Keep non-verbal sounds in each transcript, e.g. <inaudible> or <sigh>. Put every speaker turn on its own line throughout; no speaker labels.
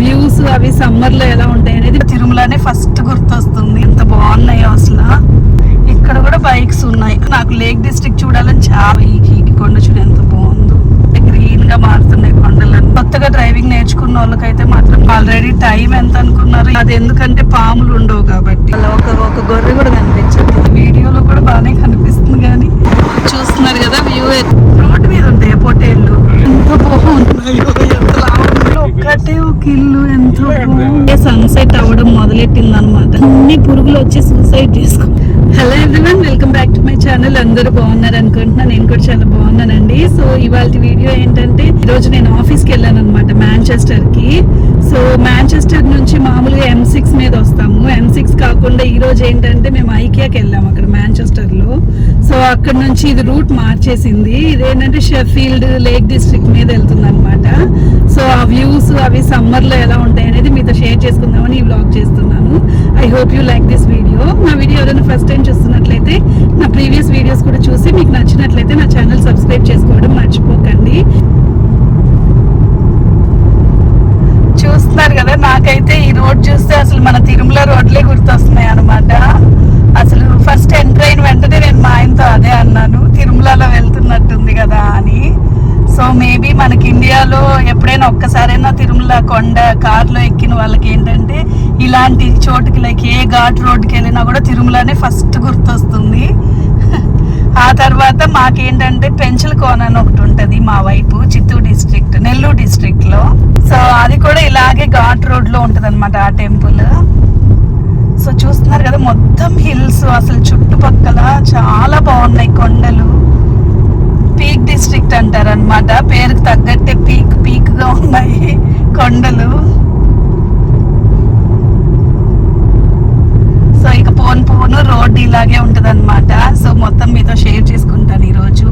Views అవి సమ్మర్లో ఎలా ఉంటాయి అనేది తిరుమలనే ఫస్ట్ గుర్తొస్తుంది. ఎంత బాగున్నాయో అసలు. ఇక్కడ కూడా బైక్స్ ఉన్నాయి. నాకు లేక్ డిస్ట్రిక్ట్ చూడాలని చాలా ఈ కొండ చూడ ఎంత బాగుందో. గ్రీన్గా మారుతున్నాయి కొండలను కొత్తగా డ్రైవింగ్ నేర్చుకున్న వాళ్ళకైతే మాత్రం ఆల్రెడీ టైం ఎంత అనుకున్నారు? అది ఎందుకంటే పాములు ఉండవు కాబట్టి. అలా ఒక ఒక గొర్రె కూడా కనిపించదు వీడియోలో కూడా బాగానే కనిపిస్తుంది కానీ చూస్తున్నారు కదా వ్యూ రోడ్డు మీద ఉంటాయి పొటేళ్ళు ఎంత బాగుంటున్నాయో ఒక ఇల్లు ఎంతో సన్సెట్ అవ్వడం మొదలెట్టింది అనమాట అన్ని పురుగులు వచ్చి సూసైడ్ చేసుకో hello everyone welcome back to my channel అందరూ బాగున్నారు అనుకుంటున్నా నేను కూడా చాలా బాగున్నానండి. సో ఇవాళ వీడియో ఏంటంటే ఈ రోజు నేను ఆఫీస్కి వెళ్ళాను అనమాట మాంచెస్టర్కి సో మాంచెస్టర్ నుంచి మామూలుగా ఎం సిక్స్ మీద వస్తాము. ఎం సిక్స్ కాకుండా ఈ రోజు ఏంటంటే మేము ఐకియాకి వెళ్ళాము అక్కడ మాంచెస్టర్లో సో అక్కడ నుంచి ఇది రూట్ మార్చేసింది. ఇదేంటంటే షెఫీల్డ్ లేక్ డిస్ట్రిక్ట్ మీద వెళ్తుంది అనమాట సో ఆ వ్యూస్ అవి సమ్మర్లో ఎలా ఉంటాయి అనేది మీతో షేర్ చేసుకుందామని ఈ బ్లాగ్ చేస్తున్నాను. I hope you like this video నా వీడియో ఎవరైనా ఫస్ట్ టైం చూస్తున్నట్లయితే నా ప్రీవియస్ వీడియోస్ కూడా చూసి మీకు నచ్చినట్లయితే నా ఛానల్ సబ్స్క్రైబ్ చేసుకోవడం మర్చిపోకండి. చూస్తున్నారు కదా నాకైతే ఈ రోడ్ చూస్తే అసలు మన తిరుమల రోడ్లే గుర్తొస్తున్నాయి అనమాట అసలు ఫస్ట్ ఎంటర్ అయిన వెంటనే నేను మా ఆయనతో అదే అన్నాను తిరుమలలో వెళ్తున్నట్టుంది మనకి ఎప్పుడైనా ఒక్కసారైనా తిరుమల కొండ కార్లో ఎక్కిన వాళ్ళకి ఏంటంటే ఇలాంటి చోటుకి లైక్ ఏ ఘాట్ రోడ్కి వెళ్ళినా కూడా తిరుమలనే ఫస్ట్ గుర్తొస్తుంది. ఆ తర్వాత మాకేంటంటే పెంచల కోన అని ఒకటి ఉంటుంది మా వైపు చిత్తూరు డిస్ట్రిక్ట్ నెల్లూరు డిస్ట్రిక్ట్లో. సో అది కూడా ఇలాగే ఘాట్ రోడ్లో ఉంటుంది అనమాట ఆ టెంపుల్. సో చూస్తున్నారు కదా మొత్తం హిల్స్ అసలు చుట్టుపక్కల చాలా బాగున్నాయి కొండలు. పీక్ డిస్ట్రిక్ట్ అంటారు అనమాట పేరుకు తగ్గట్టే పీక్ ఉన్నాయి కొండలు. సో ఇక పోను పోను రోడ్ ఇలాగే ఉంటుంది అనమాట సో మొత్తం మీతో షేర్ చేసుకుంటాను ఈ రోజు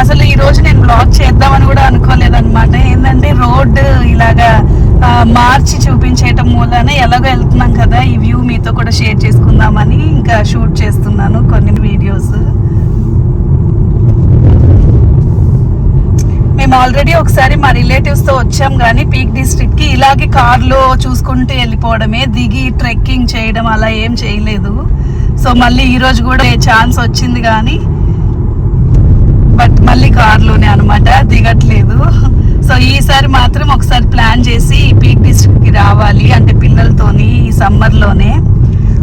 అసలు ఈ రోజు నేను బ్లాగ్ చేద్దామని కూడా అనుకోలేదన్నమాట. ఏంటంటే రోడ్ ఇలాగా మార్చి చూపించేయటం మూలాన ఎలాగో వెళ్తున్నాం కదా ఈ వ్యూ మీతో కూడా షేర్ చేసుకుందామని ఇంకా షూట్ చేస్తున్నాను కొన్ని వీడియోస్ మేము ఆల్రెడీ ఒకసారి మా రిలేటివ్స్తో వచ్చాం కానీ పీక్ డిస్ట్రిక్ట్కి ఇలాగే కార్లో చూసుకుంటూ వెళ్ళిపోవడమే దిగి ట్రెక్కింగ్ చేయడం అలా ఏం చేయలేదు. సో మళ్ళీ ఈ రోజు కూడా ఛాన్స్ వచ్చింది కానీ బట్ మళ్ళీ కార్లోనే అనమాట దిగట్లేదు. సో ఈసారి మాత్రం ఒకసారి ప్లాన్ చేసి ఈ పీక్ డిస్ట్రిక్ట్కి రావాలి అంటే పిల్లలతోని ఈ సమ్మర్లోనే.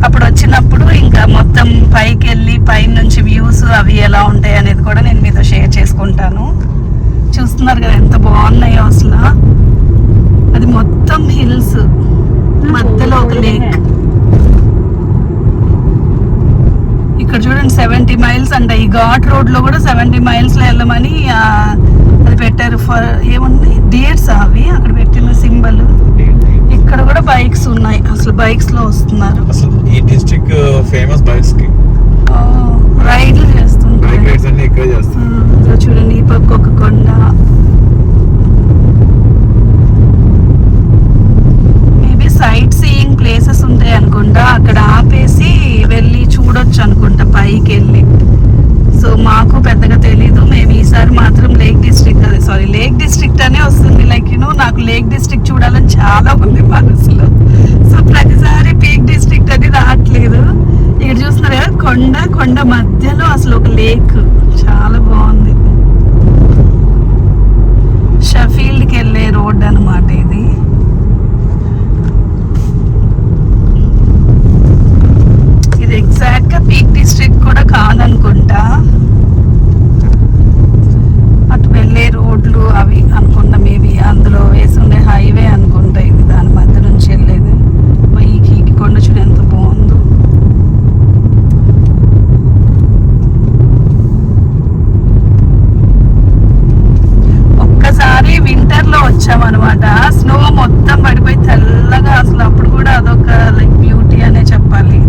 అప్పుడు వచ్చినప్పుడు ఇంకా మొత్తం పైకి వెళ్ళి పైన నుంచి వ్యూస్ అవి ఎలా ఉంటాయి అనేది కూడా నేను మీతో షేర్ చేసుకుంటాను. చూస్తున్నారు కదా ఎంత బాగున్నాయో అసలు. అది మొత్తం హిల్స్. మధ్యలో ఒక లేక్. ఇక్కడ చూడండి సెవెంటీ మైల్స్ అంట. ఈ ఘాట్ రోడ్లో కూడా సెవెంటీ మైల్స్లో వెళ్ళమని అది పెట్టారు. ఫర్ ఏముంది? డియర్స్ అవి. అక్కడ పెట్టిన సింబల్. ఇక్కడ కూడా బైక్స్ ఉన్నాయి. అసలు బైక్స్లో వస్తున్నారు.
అసలు ఈ డిస్ట్రిక్ట్ ఫేమస్ బైక్స్కి
రైడ్లు
బైక్ రైడ్స్ అన్ని ఇక్కడే
సో చూడండి ఈ పక్క ఒక కొండ. మేబీ సైట్ సీయింగ్ ప్లేసెస్ ఉంటాయి అనుకుంటా. అక్కడ ఆపేసి వెళ్ళి చూడొచ్చు అనుకుంటా పైకి వెళ్ళి. సో మాకు పెద్దగా తెలీదు. మేము ఈసారి మాత్రం లేక్ డిస్ట్రిక్ట్ అదే సారీ లేక్ డిస్ట్రిక్ట్ అనే వస్తుంది. లైక్ యూనో నాకు లేక్ డిస్ట్రిక్ట్ చూడాలని చాలా ఉంది మనసులో సో ప్రతిసారి పీక్ డిస్ట్రిక్ట్ అని రావట్లేదు ఇక్కడ చూస్తున్నారు కదా కొండ కొండ మధ్యలో అసలు ఒక లేక్ చాలా బాగుంది. షఫీల్డ్కి వెళ్ళే రోడ్ అనమాట ఇది ఇది ఎగ్జాక్ట్గా పీక్ డిస్ట్రిక్ట్ కూడా కాదనుకుంటా అటు వెళ్ళే రోడ్లు అవి అనుకుంటా మేబీ అందులో వేసి ఉండే హైవే అనుకుంటా ఇది దాని మధ్య నుంచి వెళ్ళేది పైకి ఈ కొండ చూడు ఎంత బాగుందో ఒక్కసారి వింటర్లో వచ్చామన్నమాట స్నో మొత్తం పడిపోయి తెల్లగా అసలు అప్పుడు కూడా అదొక లైక్ బ్యూటీ అనే చెప్పాలి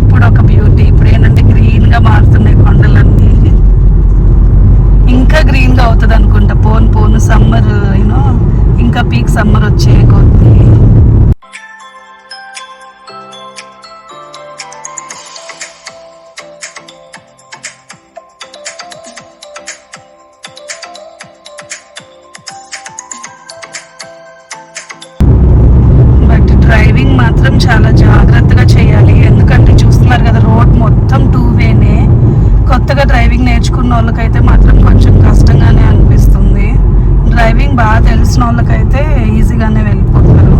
ఇప్పుడు ఒక బ్యూటీ ఇప్పుడు ఏంటంటే గ్రీన్గా మారుతున్నాయి కొండలన్నీ ఇంకా గ్రీన్గా అవుతుంది అనుకుంటా పోను పోను సమ్మర్ యూనో ఇంకా పీక్ సమ్మర్ వచ్చే కొద్ది. డ్రైవింగ్ బాగా తెలిసిన వాళ్ళకైతే ఈజీగానే వెళ్ళిపోతారు.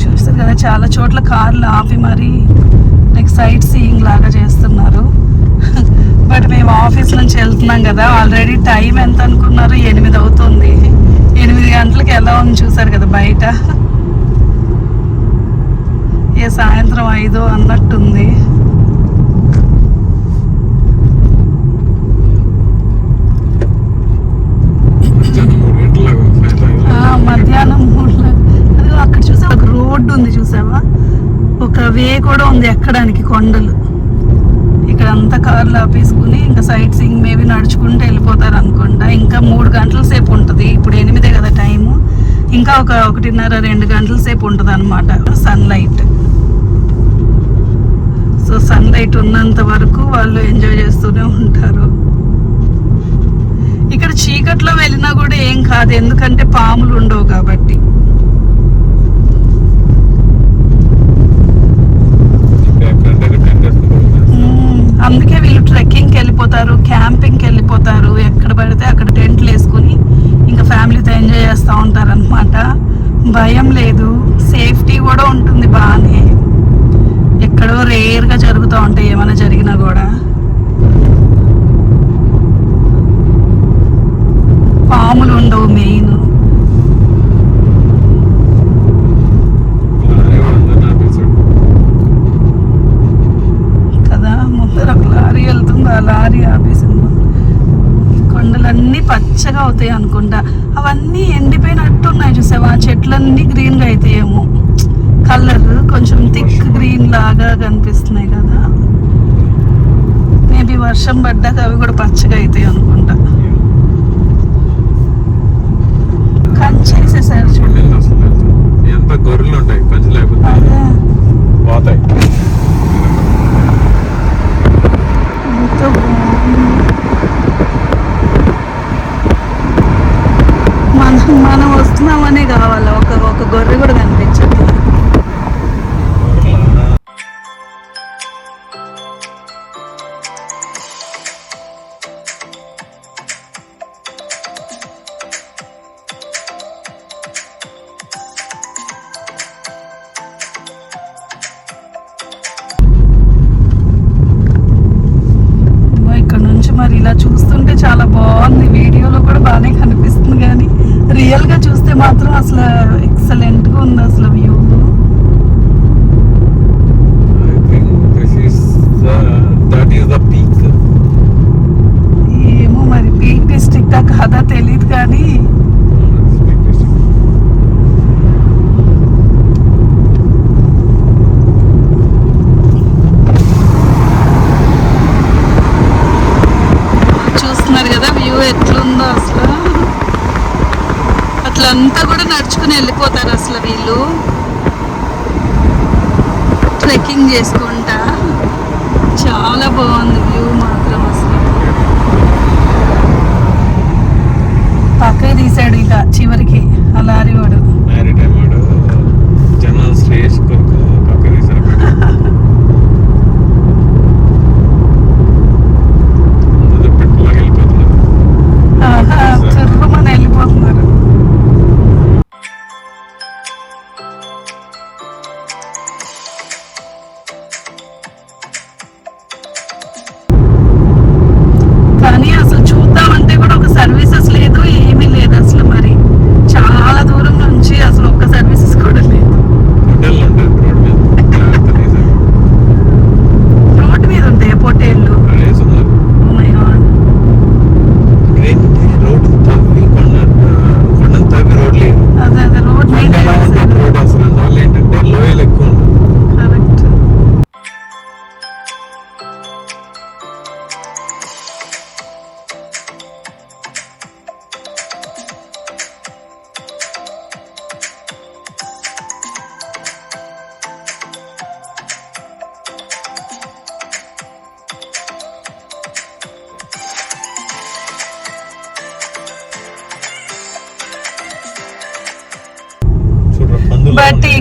చూస్తారు కదా చాలా చోట్ల కార్లు ఆపి మరి లైక్ సైట్ సీయింగ్ లాగా చేస్తున్నారు. బట్ మేము ఆఫీస్ నుంచి వెళ్తున్నాం కదా ఆల్రెడీ టైం ఎంత అనుకున్నారు? ఎనిమిది అవుతుంది. ఎనిమిది గంటలకు ఎలా ఉంది చూసారు కదా బయట? ఏ సాయంత్రం ఐదు అన్నట్టుంది
మధ్యాహ్నం మూడు గంటలకు ఫ్లైట్
ఆ, మధ్యాహ్నం మూడుల అదిగో అక్కడ చూసా ఒక రోడ్డు ఉంది చూసావా? ఒక వే కూడా ఉంది ఎక్కడానికి కొండలు. ఇక్కడ అంతా కార్లు ఆపేసుకుని ఇంకా సైట్ సీయింగ్ మేబీ నడుచుకుంటూ వెళ్ళిపోతారు అనుకుంటా ఇంకా మూడు గంటల సేపు ఉంటుంది. ఇప్పుడు ఎనిమిదే కదా టైము ఇంకా ఒక ఒకటిన్నర రెండు గంటల సేపు ఉంటుంది అనమాట సన్లైట్ సో సన్లైట్ ఉన్నంత వరకు వాళ్ళు ఎంజాయ్ చేస్తూనే ఉంటారు. ఇక్కడ చీకట్లో వెళ్ళినా కూడా ఏం కాదు. ఎందుకంటే పాములు ఉండవు కాబట్టి
ఇంకా ఎక్కడంటే అక్కడ టెన్ డేస్
మ్మ్. అందుకే వీళ్ళు ట్రెక్కింగ్కి వెళ్ళిపోతారు క్యాంపింగ్కి వెళ్ళిపోతారు. ఎక్కడ పడితే అక్కడ టెంట్లు వేసుకుని ఇంకా ఫ్యామిలీతో ఎంజాయ్ చేస్తూ ఉంటారనమాట భయం లేదు. సేఫ్టీ కూడా ఉంటుంది బాగానే ఎక్కడో రేర్గా జరుగుతూ ఉంటాయి ఏమైనా జరిగినా కూడా. పాములు ఉండవు మెయిన్
లారీ కూడా ఉందని ఆపేసాడు
కదా ముందర ఒక లారీ లారీ ఆపేసింది కొండలన్నీ పచ్చగా అవుతాయి అనుకుంటా. అవన్నీ ఎండిపోయినట్టు ఉన్నాయి చూసావా? ఆ చెట్లన్నీ గ్రీన్గా అవుతాయేమో కలర్ కొంచెం థిక్ గ్రీన్ లాగా కనిపిస్తున్నాయి కదా. మేబీ వర్షం పడ్డాక అవి కూడా పచ్చగా అవుతాయి అనుకుంటా. కంచేసేసారు
చూడండి ఎంత గొర్రెలు ఉంటాయి కంచి లేకపోతే
అదే.
పోతాయి.
ఎంత. మనం మనం వస్తున్నామనే కావాలి? ఒక ఒక గొర్రె కూడా కనిపించింది మాత్రం అసలు ఎక్సలెంట్గా ఉంది అసలు వ్యూ. ఏమో మరి పీక్ డిస్ట్రిక్ట్ కాదా తెలియదు కానీ. చూస్తున్నారు కదా వ్యూ ఎట్లుందో అసలు ఇదంతా కూడా నడుచుకుని వెళ్ళిపోతారు అసలు వీళ్ళు. ట్రెక్కింగ్ చేసుకుంటా. చాలా బాగుంది వ్యూ మాత్రం అసలు. పక్క తీసాడు ఇక చివరికి ఆ లారీ వాడు.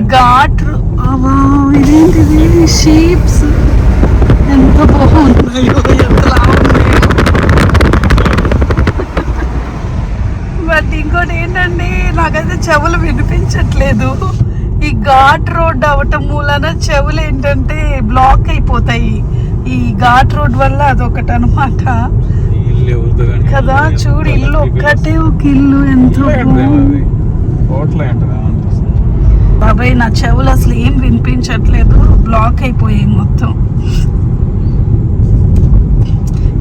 ఘాట్ రో- అవ్వా, ఇదేంటిది? షీప్స్ ఎంత బాగున్నాయో ఉన్నాయో బట్ ఇంకోటి ఏంటంటే నాకైతే చెవులు వినిపించట్లేదు. ఈ ఘాట్ రోడ్ అవటం మూలన చెవులు ఏంటంటే బ్లాక్ అయిపోతాయి. ఈ ఘాట్ రోడ్ వల్ల అదొకటి అనమాట కదా చూడు ఇల్లు ఒక్కటే ఒక ఇల్లు ఎంతో బాబాయ్ నా చెవులు అసలు ఏం వినిపించట్లేదు. బ్లాక్ అయిపోయాయి మొత్తం.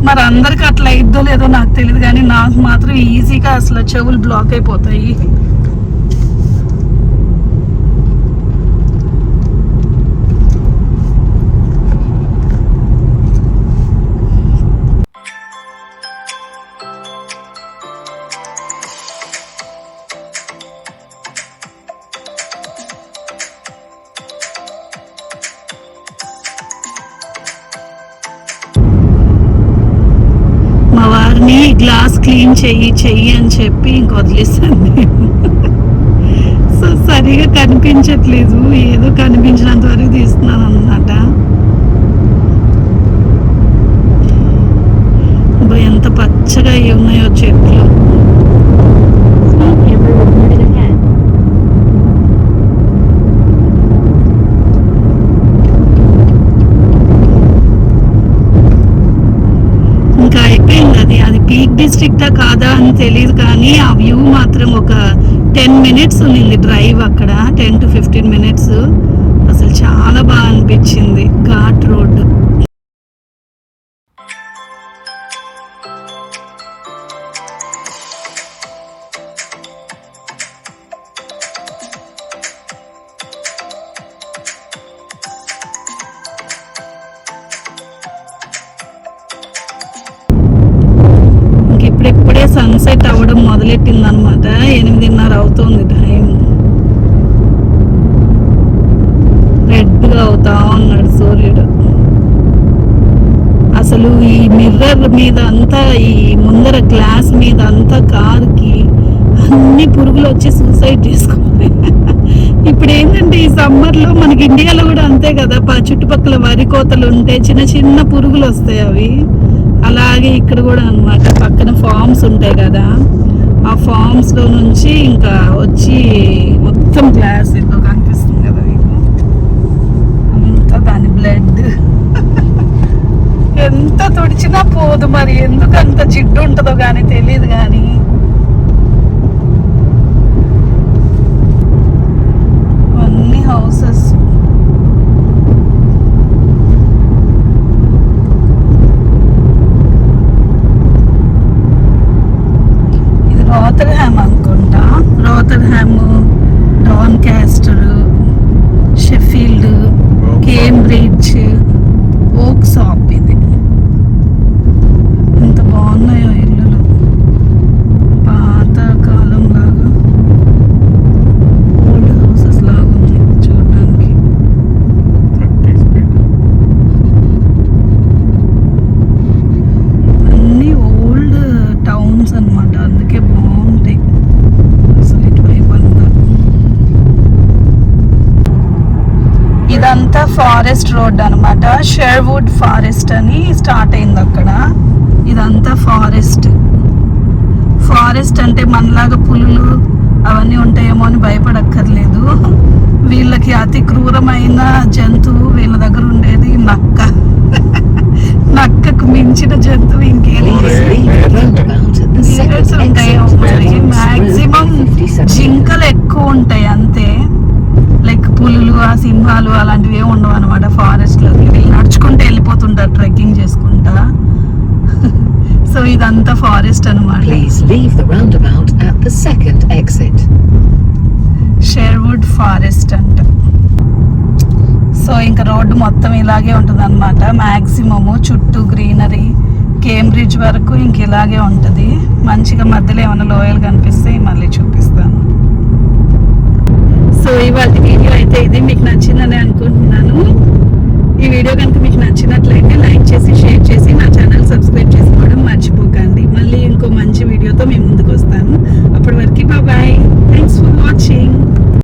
మరి అందరికి అట్లా అయిద్దో లేదో నాకు తెలియదు కానీ నాకు మాత్రం ఈజీగా అసలు చెవులు బ్లాక్ అయిపోతాయి. ఏం చెయ్యి చెయ్యి అని చెప్పి ఇంక వదిలేసాను సో సరిగా కనిపించట్లేదు. ఏదో కనిపించినంత వరకు తీస్తున్నాను అన్నమాట. ఎంత పచ్చగా ఏమున్నాయో ఉన్నాయో అది అది డిస్ట్రిక్టా కాదా అని తెలియదు కానీ ఆ వ్యూ మాత్రం ఒక టెన్ మినిట్స్ ఉన్నింది డ్రైవ్ అక్కడ టెన్ టు ఫిఫ్టీన్ మినిట్స్. అసలు చాలా బాగా అనిపించింది. ఘాట్ రోడ్ ఇప్పుడే సన్సెట్ అవ్వడం మొదలెట్టిందనమాట. ఎనిమిదిన్నర అవుతుంది టైం రెడ్గా అవుతా ఉన్నాడు సూర్యుడు. అసలు ఈ మిర్రర్ మీద అంతా ఈ ముందర గ్లాస్ మీద అంతా కారుకి అన్ని పురుగులు వచ్చి సూసైడ్ చేసుకున్నాయి. ఇప్పుడు ఏంటంటే ఈ సమ్మర్లో మనకి ఇండియాలో కూడా అంతే కదా చుట్టుపక్కల వరి కోతలు ఉంటే చిన్న చిన్న పురుగులు వస్తాయి అవి. అలాగే ఇక్కడ కూడా అన్నమాట. పక్కన ఫామ్స్ ఉంటాయి కదా. ఆ ఫార్మ్స్లో నుంచి ఇంకా వచ్చి మొత్తం గ్లాస్ ఎల్లో కనిపిస్తుంది కదా మీకు? అంతా దాని బ్లడ్. ఎంత తుడిచినా పోదు మరి. ఎందుకు అంత జిడ్డు ఉంటుందో కానీ తెలియదు కానీ అన్ని హౌసెస్ ఇది రోతర్ హ్యామ్ అనుకుంటా Rotherham Doncaster Sheffield Cambridge Worksop ఇది ఎంత బాగున్నాయో ఇల్లులు పాత కాలం లాగా ఓల్డ్ హౌసెస్ లాగా ఉన్నాయి చూడడానికి
థర్టీ స్పీడ్
అన్ని ఓల్డ్ టౌన్స్ అన్నమాట అందుకే బాగుంటాయి అసలు ఇటువైపు అంతా ఇదంతా ఫారెస్ట్ రోడ్ అన్నమాట. షెర్వుడ్ ఫారెస్ట్ అని స్టార్ట్ అయింది అక్కడ. ఇదంతా ఫారెస్ట్. ఫారెస్ట్ అంటే మనలాగా పులులు అవన్నీ ఉంటాయేమో అని భయపడక్కర్లేదు. వీళ్ళకి అతి క్రూరమైన జంతువు సింహాలు అలాంటివి ఏమి ఉండవు అనమాట ఫారెస్ట్లో వీళ్ళు నడుచుకుంటూ వెళ్ళిపోతుంటారు ట్రెక్కింగ్ చేసుకుంటా. <laughs> సో ఇదంతా ఫారెస్ట్ అనమాట. షెర్వుడ్ ఫారెస్ట్ అంట. సో ఇంకా రోడ్డు మొత్తం ఇలాగే ఉంటుంది అనమాట మ్యాక్సిమము చుట్టూ గ్రీనరీ కేంబ్రిడ్జ్ వరకు ఇంక ఇలాగే ఉంటుంది. మంచిగా మధ్యలో ఏమైనా లోయలు కనిపిస్తే మళ్ళీ చూపిస్తాను. సో ఇవాళ వీడియో అయితే ఇది. మీకు నచ్చిందని అనుకుంటున్నాను. ఈ వీడియో కనుక మీకు నచ్చినట్లయితే లైక్ చేసి షేర్ చేసి నా ఛానల్ సబ్స్క్రైబ్ చేసుకోవడం మర్చిపోకండి. మళ్ళీ ఇంకో మంచి వీడియోతో మేము ముందుకు వస్తాను. అప్పటి వరకు బాబాయ్ థ్యాంక్స్ ఫర్ వాచింగ్